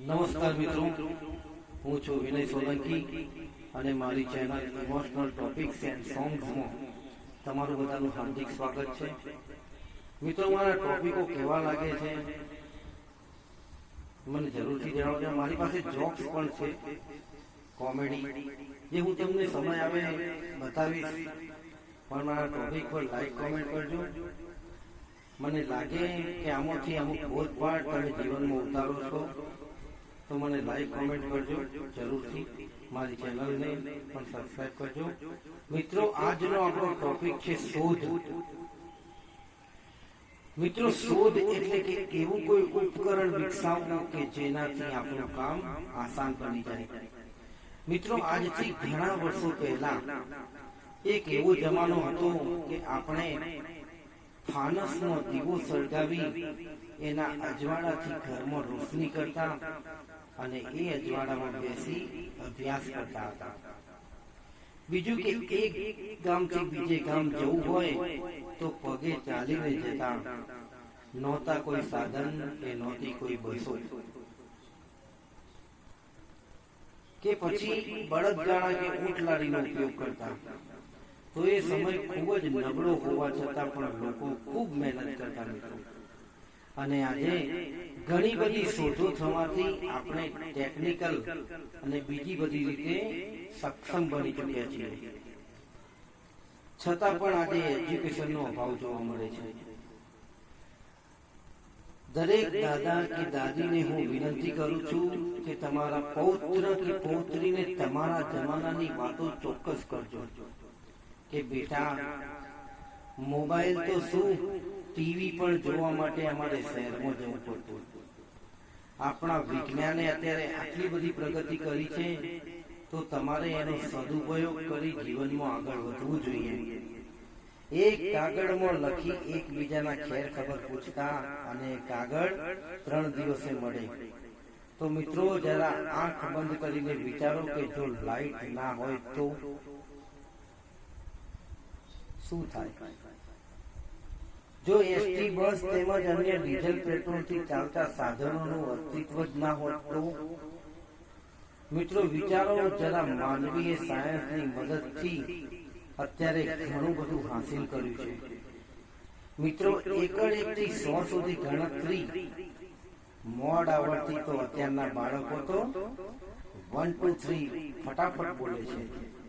નમસ્કાર મિત્રો. હું છું વિનય સોલંકી અને મારી ચેનલ ઇમોશનલ ટોપિક્સ એન્ડ સોંગ્સમાં તમારું બધાનું હાર્દિક સ્વાગત છે. મિત્રો, મારા ટોપિકો કેવા લાગે છે? મને જરૂરથી જણાવજો. મારી પાસે જોક્સ પણ છે. કોમેડી જે હું તમને સમય આવે બતાવીશ. પણ મારા ટોપિક પર લાઈક કોમેન્ટ કરજો. મને લાગે કે આમાંથી અમુક બોધપાઠ તમે જીવનમાં ઉતારો છો. તો મને લાઈક કોમેન્ટ કરજો. જરૂરથી મારી ચેનલને પણ સબસ્ક્રાઈબ કરજો. મિત્રો, આજનો આપણો ટોપિક છે શોધ. મિત્રો, શોધ એટલે કે એવું કોઈ ઉપકરણ વિકસાવવું કે જેનાથી આપણું કામ આસાન બની જાય. મિત્રો, આજથી ઘણા વર્ષો પહેલા એક એવો જમાનો હતો કે આપણે ફાનસનો દીવો સળગાવી એના અજવાળાથી ઘરમાં રોશની કરતા અને એ અજવાળામાં બેસી અભ્યાસ કરતા હતા. બીજું કે એક ગામથી બીજે ગામ જવું હોય તો પગે ચાલીને જતા. નહોતા કોઈ સાધન કે નહોતી કોઈ બસો. કે પછી બળદગાડા કે ઊંટલાડીનો ઉપયોગ કરતા. તો એ સમય ખૂબ જ નબળો હોવા છતાં પણ લોકો ખૂબ મહેનત કરતા મિત્રો. અને આજે ઘણી બધી શોધો થવાથી આપણે ટેકનિકલ અને બીજી બધી રીતે સક્ષમ બની ચૂક્યા છીએ. છતાં પણ આજે એજ્યુકેશનનો અભાવ જોવા મળે છે. દરેક દાદા કે દાદીને હું વિનંતી કરું છું કે તમારા પૌત્ર કે પૌત્રીને તમારા જમાનાની વાતો ચોક્કસ કરજો કે બેટા, મોબાઈલ તો શું? ટીવી પણ જોવા માટે અમારે શહેરમાં જવું પડતું આપણા વિજ્ઞાને અત્યારે આટલી બધી પ્રગતિ કરી છે, તો તમારે એનો સદુપયોગ કરી જીવનમાં આગળ વધવું જોઈએ. એક કાગળમાં લખી એકબીજાના ખેર ખબર પૂછતા અને કાગળ ત્રણ દિવસે મળે. તો મિત્રો, જરા આંખ બંધ કરીને વિચારો કે જો લાઈટ ના હોય તો? શું થાય? જો એસટી બસ તેમજ અન્ય ડીઝલ પેટ્રોલથી ચાલતા સાધનોનું અસ્તિત્વ જ ના હોત તો? મિત્રો, વિચારો જરા માનવીય સાયન્સની મદદથી અત્યારે ઘણું બધું હાંસિલ કર્યું છે. મિત્રો એકડ એક થી સો સુધી ગણતરી મોડ આવડતી તો અત્યારના બાળકો તો? વન, ટુ, થ્રી ફટાફટ બોલે છે.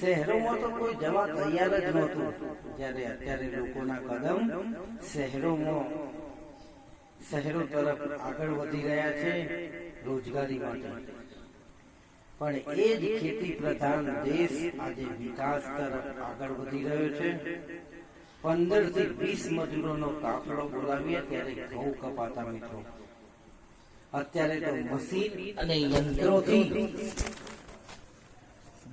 શહેરોમાં તો કોઈ જવા તૈયાર જ નહોતું. જ્યારે અત્યારે લોકોના કદમ શહેરોમાં, શહેરો તરફ આગળ વધી રહ્યા છે રોજગારી માટે. પણ એ જ ખેતી પ્રધાન દેશ આજે વિકાસ તરફ આગળ વધી રહ્યો છે. પંદરથી વીસ મજૂરોનો કાફલો બોલાવીએ ત્યારે ઘઉં કપાતા મિત્રો અત્યારે તો મશીન અને યંત્રોથી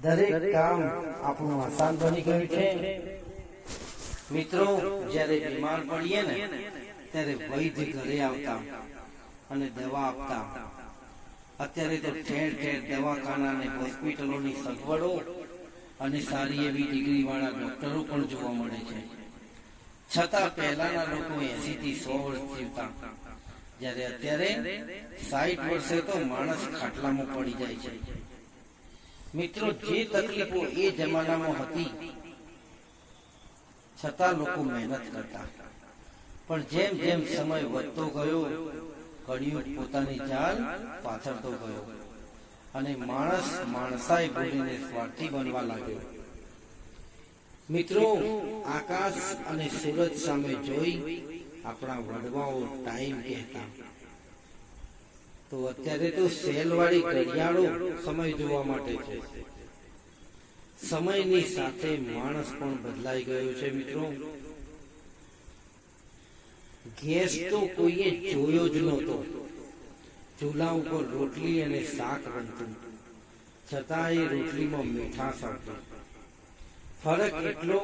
દરેક કામ આપણું આસાન બની ગયું છે. મિત્રો, જ્યારે બીમાર પડીએ ને, ત્યારે વૈદ્ય ઘરે આવતા અને દવા આપતા. અત્યારે તો ઠેર ઠેર દવાખાના અને હોસ્પિટલોની સગવડો અને સારી એવી ડિગ્રી વાળા ડોક્ટરો પણ જોવા મળે છે. છતાં પહેલાના લોકો એસી થી સો વર્ષ જીવતા. જ્યારે અત્યારે સાઈઠ વર્ષે તો માણસ ખાટલામાં પડી જાય છે. મિત્રો જે તકલીફો એ જમાનામાં હતી છતાં લોકો મહેનત કરતા. પણ જેમ જેમ સમય વધતો ગયો કળિયુગ પોતાની ચાલ પાછળતો ગયો. અને માણસ માણસાઈ ભૂલીને સ્વાર્થી બનવા લાગ્યો. મિત્રો આકાશ અને સૂરજ સામે જોઈ આપણા વડવાઓ ટાઈમ કહેતા. તો અત્યારે તો સેલવાળી ઘડિયાળો સમય જોવા માટે છે. સમયની સાથે માણસ પણ બદલાઈ ગયો છે મિત્રો. ગેસ તો કોઈએ જોયો જ નહોતો. ચૂલા ઉપર રોટલી અને શાક રમતું છતાં એ રોટલીમાં મીઠાશ આવતી. ફરક એટલો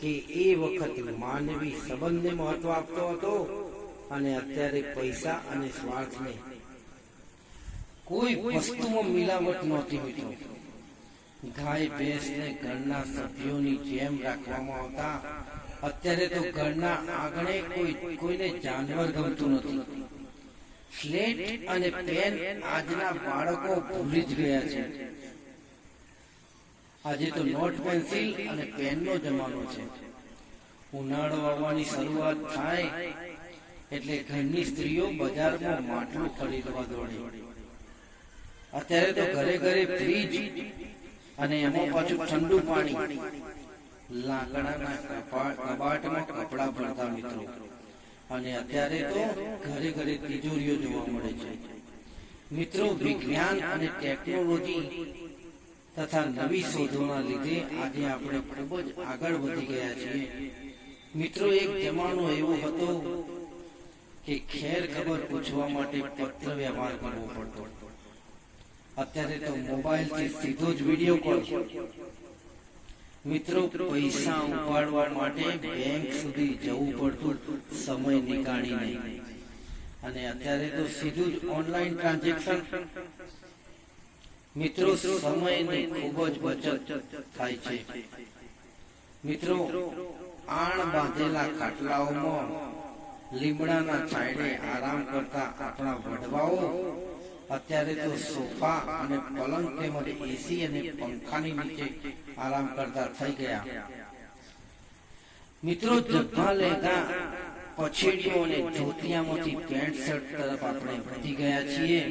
કે એ વખત માનવી સંબંધને મહત્વ આપતો હતો અને અત્યારે પૈસા અને સ્વાર્થને કોઈ વસ્તુમાં મિલાવટ નહોતી મિત્રો ગાય ભેંસને ઘરના સભ્યોની જેમ રાખવામાં આવતા. અત્યારે તો ઘરના આંગણે કોઈ, કોઈને જાનવર ગમતું નથી. સ્લેટ અને પેન આજના બાળકો ભૂલી જ ગયા છે. આજે તો નોટ પેન્સિલ અને પેનનો જમાનો છે. ઉનાળો આવવાની શરૂઆત થાય એટલે ઘરની સ્ત્રીઓ બજારમાં માટલું ખરીદવા દોડે. અત્યારે તો ઘરે ઘરે ફ્રીજ અને એમાં પાછું ઠંડુ પાણી. લાકડાના કબાટમાં કપડા ભરતા મિત્રો. અને અત્યારે તો ઘરે ઘરે તિજોરીઓ જોવા મળે છે. મિત્રો, વિજ્ઞાન અને ટેકનોલોજી તથા નવી શોધોના લીધે આજે આપણે ખૂબ જ આગળ વધી ગયા છીએ. મિત્રો, એક જમાનો એવો હતો કે ખેર ખબર પૂછવા માટે પત્ર વ્યવહાર કરવો પડતો. અત્યારે તો મોબાઈલથી સીધો જ વીડિયો કોલ મિત્રો, પૈસા ઉપાડવા માટે બેંક સુધી જવું પડતું સમય નીકાળીને. અને અત્યારે તો સીધું જ ઓનલાઈન ટ્રાન્ઝેક્શન મિત્રો, સમયની ખૂબ જ બચત થાય છે. મિત્રો, આણ બાંધેલા ખાટલાઓમાં લીમડાના છાંયડે આરામ કરતા આપણા વડવાઓ અત્યારે તો સોફા અને પલંગ તેમજ એસી અને પંખાની નીચે આરામ કરતા થઈ ગયા. મિત્રો જબ્બા લેતા પછેડીઓ અને ધોતિયામાંથી પેન્ટ શર્ટ તરફ આપણે વધી ગયા છીએ.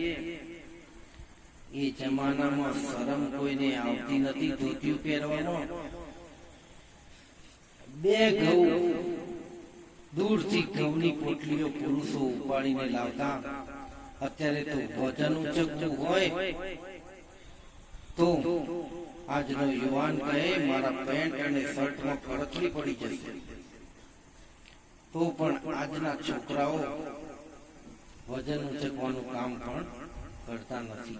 એ જમાનામાં શરમ કોઈને આવતી નથી ધોતિયું પહેરવાનો. બે ઘઉં દૂરથી ઘઉંની પોટલીઓ પુરુષો ઉપાડીને લાવતા. અત્યારે તો ભોજન ઉચકવું હોય. તો આજનો યુવાન કહે, મારા પેન્ટ અને શર્ટમાં કડકલી પડી જશે તો પણ આજના છોકરાઓ વજન ઉચકવાનું કામ પણ કરતા નથી.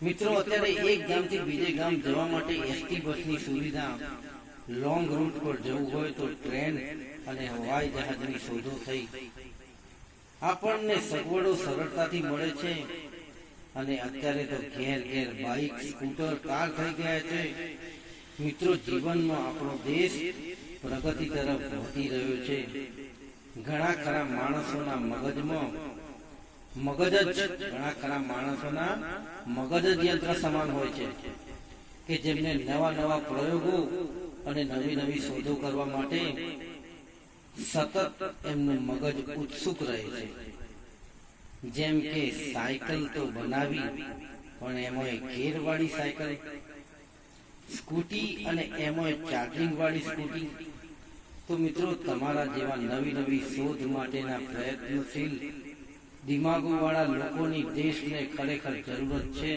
મિત્રો, અત્યારે એક ગામથી બીજે ગામ જવા માટે એસટી બસની સુવિધા લોંગ રૂટ પર જવું હોય તો ટ્રેન અને હવાઈ જહાજની શોધો થઈ. આપણને સગવડો સરળતાથી મળે છે. અને અત્યારે તો ઘેર ઘેર બાઇક, સ્કૂટર, કાર થઈ ગયા છે. મિત્રો જીવનમાં આપણો દેશ પ્રગતિ તરફ વધી રહ્યો છે. ઘણા ખરા માણસોના મગજમાં મગજ જ, ઘણા ખરા માણસોના મગજ જ યંત્ર સમાન હોય છે કે જેમને નવા નવા પ્રયોગો અને નવી નવી શોધો કરવા માટે સતત એમનું મગજ ઉત્સુક રહે છે. જેમ કે સાયકલ તો બનાવી, પણ એમાં ગેરવાળી સાયકલ, સ્કૂટી અને એમાં ચાર્જિંગ વાળી સ્કૂટી. તો મિત્રો, તમારા જેવા નવી નવી શોધ માટેના પ્રયત્નશીલ દિમાગો વાળા લોકોની દેશને ખરેખર જરૂરત છે,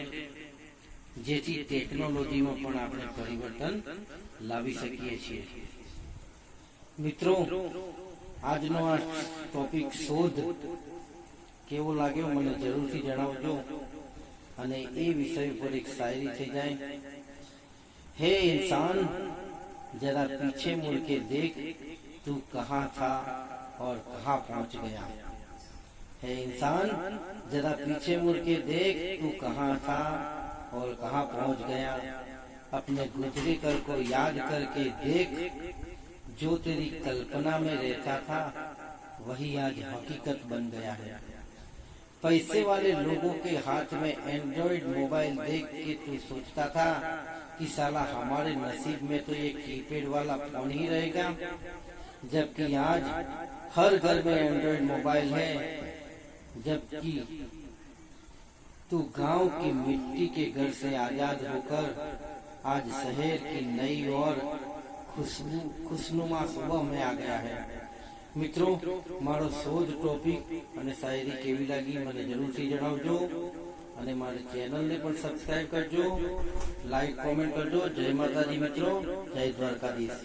જેથી ટેકનોલોજીમાં પણ આપણે પરિવર્તન લાવી શકીએ છીએ. મિત્રો આજનો આ ટોપિક શોધ કેવો લાગ્યો મને જરૂરથી જણાવજો અને એ વિષય ઉપર એક શાયરી થઈ જાય हे इंसान जरा पीछे मुड़ के देख तू कहाँ था और कहाँ पहुंच गया हे इंसान जरा पीछे मुड़ के देख तू कहाँ था और कहाँ पहुंच गया अपने गुजरे कल को याद करके देख जो तेरी कल्पना में रहता था, वही आज हकीकत बन गया है। पैसे वाले लोगों के हाथ में एंड्रॉइड मोबाइल देख के तू सोचता था कि साला हमारे नसीब में तो ये कीपैड वाला फ़ोन ही रहेगा, जबकि आज हर घर में एंड्रॉइड मोबाइल है, जबकि तू गाँव की मिट्टी के घर से आज़ाद होकर आज शहर की नई और खुशबू खुशनुमा सुबह में आ गया है મિત્રો મારો શોધ ટોપિક અને શાયરી કેવી લાગી મને જરૂરથી જણાવજો અને મારી ચેનલને પણ સબસ્ક્રાઇબ કરજો લાઈક કોમેન્ટ કરજો જય માતાજી મિત્રો જય દ્વારકાધીશ